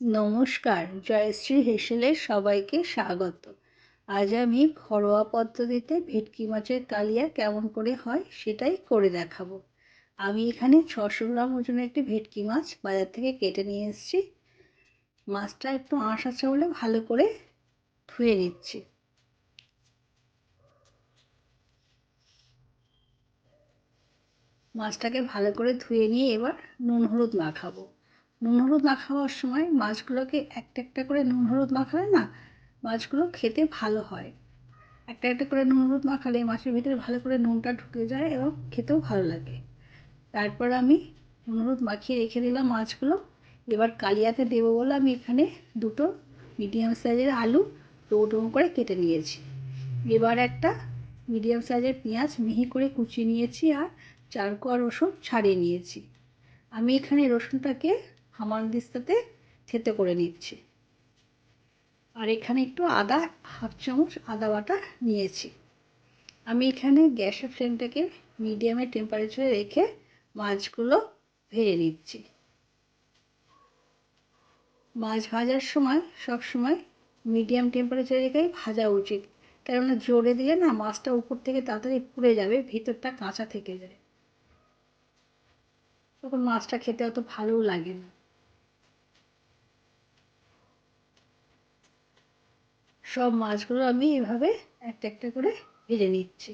নমস্কার জয়শ্রী হেসেলের সবাইকে স্বাগত। আজ আমি ঘরোয়া পদ্ধতিতে ভেটকি মাছের কালিয়া কেমন করে হয় সেটাই করে দেখাবো। আমি এখানে ছশো গ্রাম ওজনের একটি ভেটকি মাছ বাজার থেকে কেটে নিয়ে এসেছি। মাছটা একটু আঁশ আছে বলে ভালো করে ধুয়ে নিচ্ছি। মাছটাকে ভালো করে ধুয়ে নিয়ে এবার নুন হলুদ মাখাবো। নুন হলুদ মাখাবার সময় মাছগুলোকে একটা একটা করে নুন হলুদ মাখালে না মাছগুলো খেতে ভালো হয়। একটা একটা করে নুন হলুদ মাখালে মাছের ভিতরে ভালো করে নুনটা ঢুকে যায় এবং খেতেও ভালো লাগে। তারপর আমি নুন হলুদ মাখিয়ে রেখে দিলাম মাছগুলো। এবার কালিয়াতে দেবো বলে আমি এখানে দুটো মিডিয়াম সাইজের আলু ডো ডো করে কেটে নিয়েছি। এবার একটা মিডিয়াম সাইজের পেঁয়াজ মিহি করে কুচিয়ে নিয়েছি আর চার কোয়া রসুন ছাড়িয়ে নিয়েছি। আমি এখানে রসুনটাকে দিস্তাতে থেতে করে নিচ্ছি। আর এখানে একটু আদা, হাফ চামচ আদা বাটা নিয়েছি। আমি এখানে গ্যাসের ফ্লেমটাকে মিডিয়ামে টেম্পারেচারে রেখে মাছগুলো ভেজে নিচ্ছি। মাছ ভাজার সময় সব সময় মিডিয়াম টেম্পারেচারে রেখেই ভাজা উচিত। কেননা জোরে দিলে না মাছটা উপর থেকে তাড়াতাড়ি পুড়ে যাবে, ভিতরটা কাঁচা থেকে যায়। তখন মাছটা খেতে অত ভালোও লাগে না। সব মাছগুলো আমি এভাবে একটা একটা করে ভেজে নিচ্ছি।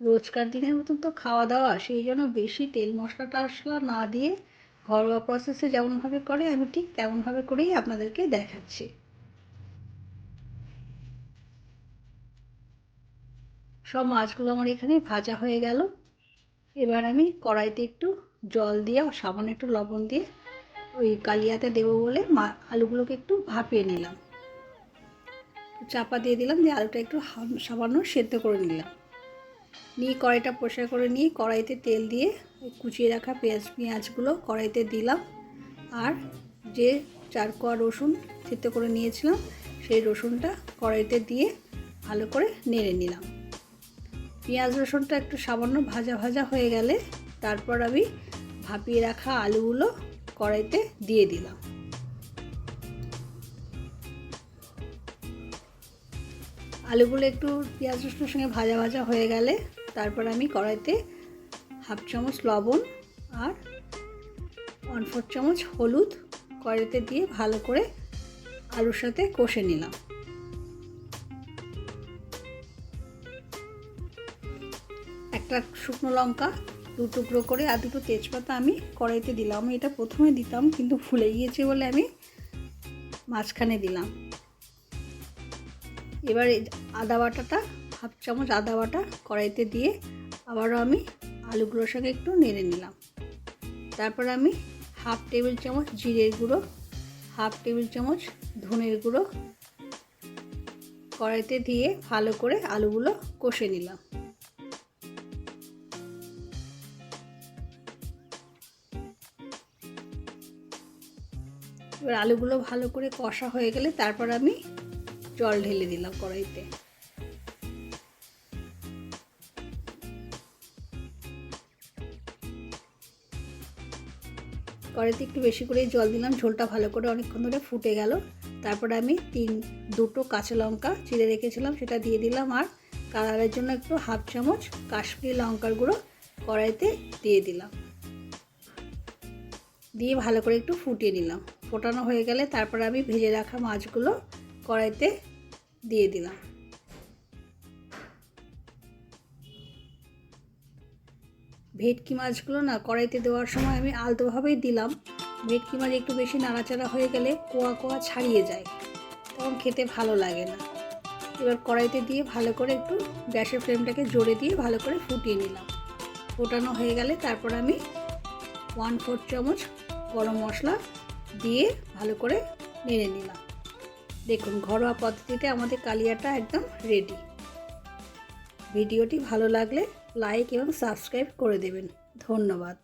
রোজকার দিনের মতন তো খাওয়া দাওয়া, সেই জন্য বেশি তেল মশলা টশলা না দিয়ে ঘরোয়া প্রসেসে যেমনভাবে করে, আমি ঠিক তেমনভাবে করেই আপনাদেরকে দেখাচ্ছি। সব মাছগুলো আমার এখানে ভাজা হয়ে গেল। এবার আমি কড়াইতে একটু জল দিয়ে, সামান্য একটু লবণ দিয়ে ওই কালিয়াতে দেবো বলে মা আলুগুলোকে একটু ভাপিয়ে নিলাম। চাপা দিয়ে দিলাম দিয়ে আলুটা একটু সামান্য সেদ্ধ করে নিলাম। নিয়ে কড়াইটা পরিষ্কার করে নিয়ে কড়াইতে তেল দিয়ে ওই কুচিয়ে রাখা পেঁয়াজ, পেঁয়াজগুলো কড়াইতে দিলাম। আর যে চার কোয়া রসুন সেদ্ধ করে নিয়েছিলাম, সেই রসুনটা কড়াইতে দিয়ে ভালো করে নেড়ে নিলাম। পেঁয়াজ রসুনটা একটু সামান্য ভাজা ভাজা হয়ে গেলে তারপর আমি ভাপিয়ে রাখা আলুগুলো কড়াইতে দিয়ে দিলাম। আলুগুলো একটু পেঁয়াজ রসুনের সঙ্গে ভাজা ভাজা হয়ে গেলে তারপর আমি কড়াইতে হাফ চামচ লবণ আর ওয়ান ফোর চামচ হলুদ কড়াইতে দিয়ে ভালো করে আলুর সাথে কষে নিলাম। একটা শুকনো লঙ্কা দু টুকরো করে আর দুটো তেজপাতা আমি কড়াইতে দিলাম। আমি এটা প্রথমে দিতাম, কিন্তু ভুলে গিয়েছে বলে আমি মাঝখানে দিলাম। এবার আদা বাটাটা, হাফ চামচ আদা বাটা কড়াইতে দিয়ে আবারও আমি আলুগুলোর সঙ্গে একটু নেড়ে নিলাম। তারপর আমি হাফ টেবিল চামচ জিরের গুঁড়ো, হাফ টেবিল চামচ ধনের গুঁড়ো কড়াইতে দিয়ে ভালো করে আলুগুলো কষে নিলাম। এবার আলুগুলো ভালো করে কষা হয়ে গেলে তারপর আমি জল ঢেলে দিলাম কড়াইতে। কড়াইতে একটু বেশি করে জল দিলাম, ঝোলটা ভালো করে অনেকক্ষণ ধরে ফুটে গেল। তারপরে আমি তিন, দুটো কাঁচা লঙ্কা চিড়ে রেখেছিলাম, সেটা দিয়ে দিলাম আর কালারের জন্য একটু হাফ চামচ কাশ্মীরি লঙ্কার গুঁড়ো কড়াইতে দিয়ে দিলাম। দিয়ে ভালো করে একটু ফুটিয়ে নিলাম। ফোটানো হয়ে গেলে তারপর আমি ভেজে রাখা মাছগুলো কড়াইতে দিয়ে দিলাম। ভেটকি মাছগুলো না কড়াইতে দেওয়ার সময় আমি আলতোভাবেই দিলাম। ভেটকি মাছ একটু বেশি নাড়াচাড়া হয়ে গেলে কোয়া কোয়া ছাড়িয়ে যায়, তখন খেতে ভালো লাগে না। এবার কড়াইতে দিয়ে ভালো করে একটু গ্যাসের ফ্লেমটাকে জোরে দিয়ে ভালো করে ফুটিয়ে নিলাম। ফোটানো হয়ে গেলে তারপর আমি ওয়ান ফোর চামচ গরম মশলা দিয়ে ভালো করে নেড়ে নিলাম। দেখুন, ঘরোয়া পদ্ধতিতে আমাদের কালিয়াটা একদম রেডি ভিডিওটি ভালো লাগলে লাইক এবং সাবস্ক্রাইব করে দেবেন। ধন্যবাদ।